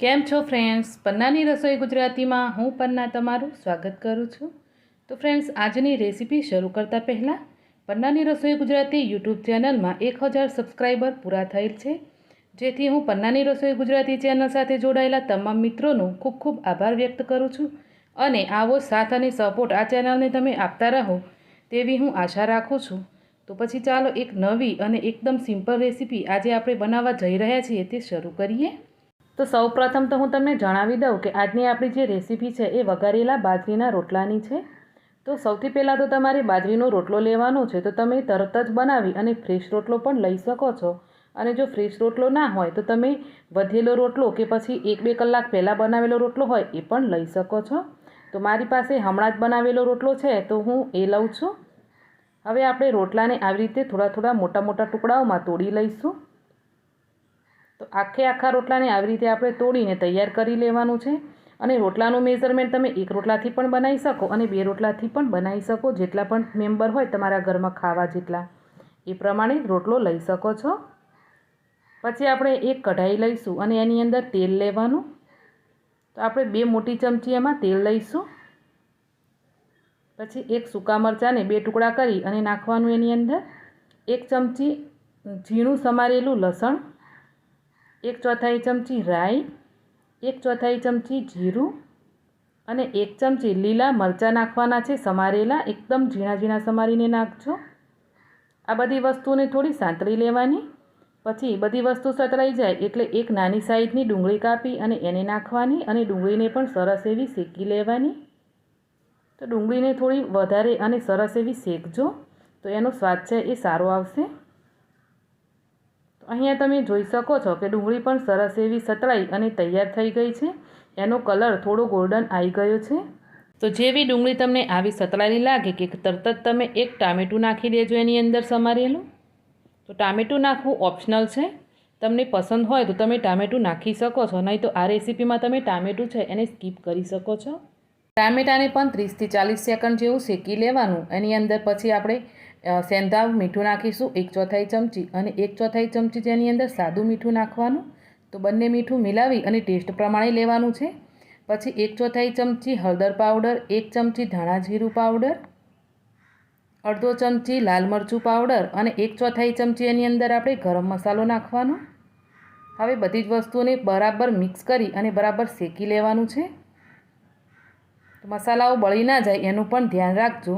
કેમ છો ફ્રેન્ડ્સ પન્નાની રસોઈ ગુજરાતીમાં હું પન્ના તમારું સ્વાગત કરું છું. તો ફ્રેન્ડ્સ આજની રેસીપી શરૂ કરતાં પહેલાં, પન્નાની રસોઈ ગુજરાતી યુટ્યુબ ચેનલમાં એક હજાર સબસ્ક્રાઈબર પૂરા થયેલ છે. જેથી હું પન્નાની રસોઈ ગુજરાતી ચેનલ સાથે જોડાયેલા તમામ મિત્રોનો ખૂબ ખૂબ આભાર વ્યક્ત કરું છું. અને આવો સાથ અને સપોર્ટ આ ચેનલને તમે આપતા રહો તેવી હું આશા રાખું છું. તો પછી ચાલો એક નવી અને એકદમ સિમ્પલ રેસીપી આજે આપણે બનાવવા જઈ રહ્યા છીએ તે શરૂ કરીએ. તો સૌપ્રથમ તો હું તમને જણાવી દઉં કે આજની આપણી જે રેસીપી છે એ વઘારેલા બાજરીના રોટલાની છે. તો સૌથી પહેલાં તો તમારે બાજરીનો રોટલો લેવાનો છે તો તમે તરત જ બનાવી અને ફ્રેશ રોટલો પણ લઈ શકો છો. અને જો ફ્રેશ રોટલો ના હોય તો તમે વધેલો રોટલો કે પછી એક બે કલાક પહેલાં બનાવેલો રોટલો હોય એ પણ લઈ શકો છો. તો મારી પાસે હમણાં જ બનાવેલો રોટલો છે તો હું એ લઉં છું. હવે આપણે રોટલાને આવી રીતે થોડા થોડા મોટા મોટા ટુકડાઓમાં તોડી લઈશું. તો આખે આખા રોટલાને આવી રીતે આપણે તોડીને તૈયાર કરી લેવાનું છે અને રોટલાનું મેઝરમેન્ટ તમે એક રોટલાથી પણ બનાવી શકો અને બે રોટલાથી પણ બનાવી શકો, જેટલા પણ મેમ્બર હોય તમારા ઘરમાં ખાવા જેટલા. એ પ્રમાણે રોટલો લઈ શકો છો. પછી આપણે એક કઢાઈ લઈશું અને એની અંદર તેલ લેવાનું. તો આપણે બે મોટી ચમચી એમાં તેલ લઈશું. પછી એક સૂકા મરચાંને બે ટુકડા કરી અને નાખવાનું એની અંદર એક ચમચી ઝીણું સમારેલું લસણ એક ચોથાઈ ચમચી રાઈ, એક ચોથાઈ ચમચી જીરું અને એક ચમચી લીલા મરચાં નાખવાના છે. સમારેલા એકદમ ઝીણા ઝીણા સમારીને નાખજો. આ બધી વસ્તુને થોડી સાંતળી લેવાની. પછી બધી વસ્તુ સતળાઈ જાય એટલે એક નાની સાઈઝની ડુંગળી કાપી અને એને નાખવાની અને ડુંગળીને પણ સરસ એવી શેકી લેવાની. તો ડુંગળીને થોડી વધારે અને સરસ એવી શેકજો તો એનો સ્વાદ છે એ સારો આવશે. અહીંયા તમે જોઈ શકો છો કે ડુંગળી પણ સરસ એવી સતળાઈ અને તૈયાર થઈ ગઈ છે. એનો કલર થોડો ગોલ્ડન આવી ગયો છે. તો જેવી ડુંગળી તમને આવી સતળાયેલી લાગે કે તરત જ તમે એક ટામેટું નાખી દેજો એની અંદર સમારેલું. તો ટામેટું નાખવું ઓપ્શનલ છે. તમને પસંદ હોય તો તમે ટામેટું નાખી શકો છો. નહીં તો આ રેસીપીમાં તમે ટામેટું છે એને સ્કીપ કરી શકો છો. ટામેટાને પણ ત્રીસથી ચાલીસ સેકન્ડ જેવું શેકી લેવાનું. એની અંદર પછી આપણે સેંધાવ મીઠું નાખીશું, એક ચોથાઈ ચમચી અને એક ચોથાઈ ચમચી જેની અંદર સાદું મીઠું નાખવાનું. તો બંને મીઠું મિલાવી અને ટેસ્ટ પ્રમાણે લેવાનું છે. પછી એક ચોથાઈ ચમચી હળદર પાવડર, એક ચમચી ધાણા જીરું પાવડર, અડધો ચમચી લાલ મરચું પાવડર અને એક ચોથાઈ ચમચી એની અંદર આપણે ગરમ મસાલો નાખવાનો. હવે બધી જ વસ્તુઓને બરાબર મિક્સ કરી અને બરાબર શેકી લેવાનું છે. મસાલાઓ બળી ના જાય એનું પણ ધ્યાન રાખજો.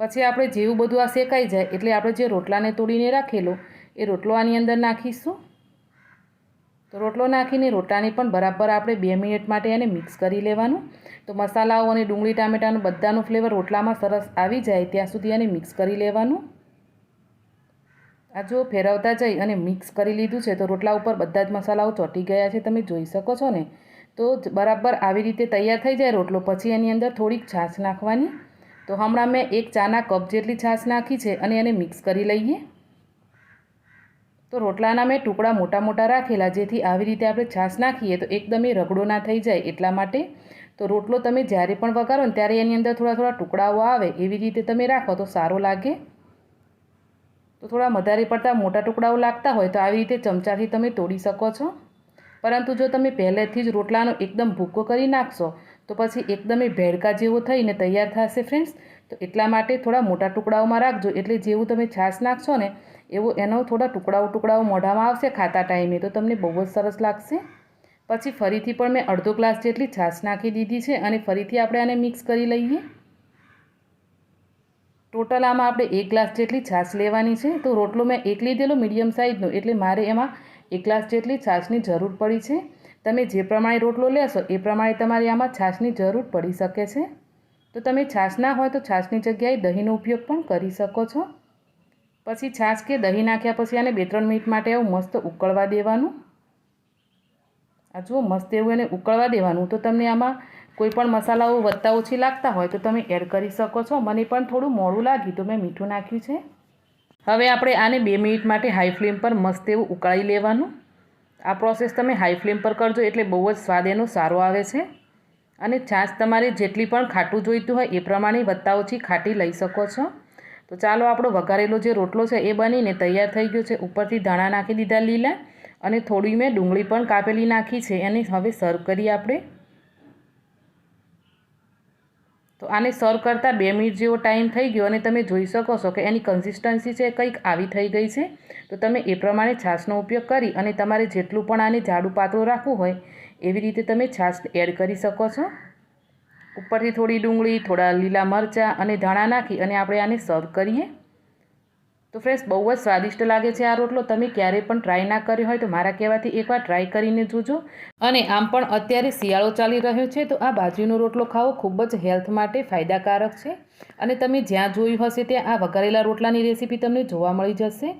પછી આપણે જેવું બધું આ શેકાઈ જાય એટલે આપણે જે રોટલાને તોડીને રાખેલો, એ રોટલો આની અંદર નાખીશું. તો રોટલો નાખીને રોટલાને પણ બરાબર આપણે બે મિનિટ માટે એને મિક્સ કરી લેવાનું. તો મસાલાઓ અને ડુંગળી, ટામેટાનું બધાનું ફ્લેવર રોટલામાં સરસ આવી જાય ત્યાં સુધી એને મિક્સ કરી લેવાનું. આ જો ફેરવતા જઈ અને મિક્સ કરી લીધું છે તો રોટલા ઉપર બધા જ મસાલાઓ ચોંટી ગયા છે, તમે જોઈ શકો છો ને. તો બરાબર આવી રીતે તૈયાર થઈ જાય રોટલો. પછી એની અંદર થોડીક છાશ નાખવાની. તો હમણાં મેં એક ચાના કપ જેટલી છાશ નાખી છે અને એને મિક્સ કરી લઈએ. તો રોટલાના મેં ટુકડા મોટા મોટા રાખેલા, જેથી આવી રીતે આપણે છાશ નાખીએ તો એકદમ એ રગડો ના થઈ જાય એટલા માટે. તો રોટલો તમે જ્યારે પણ વઘારો ને ત્યારે એની અંદર થોડા થોડા ટુકડાઓ આવે એવી રીતે તમે રાખો તો સારો લાગે. તો થોડા વધારે પડતા મોટા ટુકડાઓ લાગતા હોય તો આવી રીતે ચમચાથી તમે તોડી શકો છો. પરંતુ જો તમે પહેલેથી જ રોટલાનો એકદમ ભૂકો કરી નાખશો, તો પછી એકદમ એ ભેડકા જેવો થઈને તૈયાર થશે ફ્રેન્ડ્સ તો એટલા માટે થોડા મોટા ટુકડાઓમાં રાખજો. એટલે જેવું તમે છાશ નાખશો ને, એવો એનો થોડા ટુકડાઓ ટુકડાઓ મોઢામાં આવશે ખાતા ટાઈમે. તો તમને બહુ જ સરસ લાગશે. પછી ફરીથી પણ મેં અડધો ગ્લાસ જેટલી છાશ નાખી દીધી છે અને ફરીથી આપણે આને મિક્સ કરી લઈએ. ટોટલ આમાં આપણે એક ગ્લાસ જેટલી છાશ લેવાની છે. તો રોટલો મેં એક લીધેલો મીડિયમ સાઇઝનો એટલે મારે એમાં એક ગ્લાસ જેટલી છાશની જરૂર પડી છે? તમે જે પ્રમાણે રોટલો લેશો, એ પ્રમાણે તમારે આમાં છાશની જરૂર પડી શકે છે? તો તમે છાશ ના હોય તો છાશની જગ્યાએ દહીંનો ઉપયોગ પણ કરી શકો છો? પછી છાશ કે દહીં નાખ્યા પછી આને બે ત્રણ મિનિટ માટે આવું મસ્ત ઉકળવા દેવાનું. આ જુઓ, મસ્ત એવું એને ઉકળવા દેવાનું. તો તમને આમાં કોઈ પણ મસાલાઓ વધતા ઓછી લાગતા હોય તો તમે એડ કરી શકો છો. મને પણ થોડું મોડું લાગ્યું તો મેં મીઠું નાખ્યું છે. હવે આપણે આને બે મિનિટ માટે હાઈ ફ્લેમ પર મસ્ત એવું ઉકાળી લેવાનું. આ પ્રોસેસ તમે હાઈ ફ્લેમ પર કરજો એટલે બહુ જ સ્વાદ એનો સારો આવે છે. અને છાશ તમારે જેટલી પણ ખાટું જોઈતું હોય એ પ્રમાણે વત્તા ઓછી ખાટી લઈ શકો છો. તો ચાલો આપણો વઘારેલો જે રોટલો છે એ બનીને તૈયાર થઈ ગયો છે. ઉપરથી ધાણા નાખી દીધા લીલા અને થોડી મેં ડુંગળી પણ કાપેલી નાખી છે. એને હવે સર્વ કરીએ આપણે. તો આને સર્વ કરતાં બે મિનિટ જેવો ટાઈમ થઈ ગયો અને તમે જોઈ શકો છો કે એની કન્સિસ્ટન્સી છે કંઈક આવી થઈ ગઈ છે. તો તમે એ પ્રમાણે છાશનો ઉપયોગ કરી અને તમારે જેટલું પણ આને જાડું પાતળું રાખવું હોય એવી રીતે તમે છાશ એડ કરી શકો છો. ઉપરથી થોડી ડુંગળી, થોડા લીલા મરચાં અને ધાણા નાખી અને આપણે આને સર્વ કરીએ. તો ફ્રેન્ડ્સ, બહુ જ સ્વાદિષ્ટ લાગે છે આ રોટલો. તમે ક્યારેય પણ ટ્રાય ના કર્યો હોય તો મારા કહેવાથી એકવાર ટ્રાય કરીને જોજો. અને આમ પણ અત્યારે શિયાળો ચાલી રહ્યો છે, તો આ બાજરીનો રોટલો ખાવો ખૂબ જ હેલ્થ માટે ફાયદાકારક છે. અને તમે જ્યાં જોયું હશે ત્યાં આ વઘારેલા રોટલાની રેસીપી તમને જોવા મળી જશે.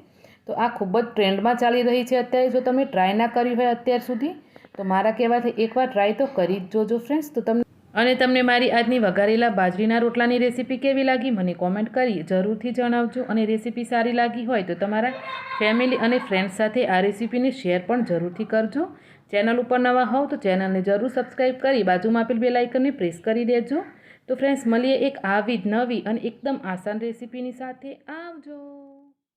તો આ ખૂબ જ ટ્રેન્ડમાં ચાલી રહી છે અત્યારે, જો તમે ટ્રાય ના કર્યું હોય અત્યાર સુધી, તો મારા કહેવાથી એકવાર ટ્રાય તો કરી જ જોજો ફ્રેન્ડ્સ. તો તમને અને તમને મારી આજની વઘારેલા બાજરીના રોટલાની રેસીપી કેવી લાગી મને કોમેન્ટ કરી જરૂરથી જણાવજો અને રેસીપી સારી લાગી હોય તો તમારા ફેમિલી અને ફ્રેન્ડ્સ સાથે આ રેસીપીને શેર પણ જરૂરથી કરજો. ચેનલ ઉપર નવા હોવ તો ચેનલને જરૂર સબસ્ક્રાઈબ કરી બાજુમાં આપેલ બે લાઇકનને પ્રેસ કરી દેજો. તો ફ્રેન્ડ્સ મળીએ એક આવી નવી અને એકદમ આસાન રેસીપીની સાથે. આવજો!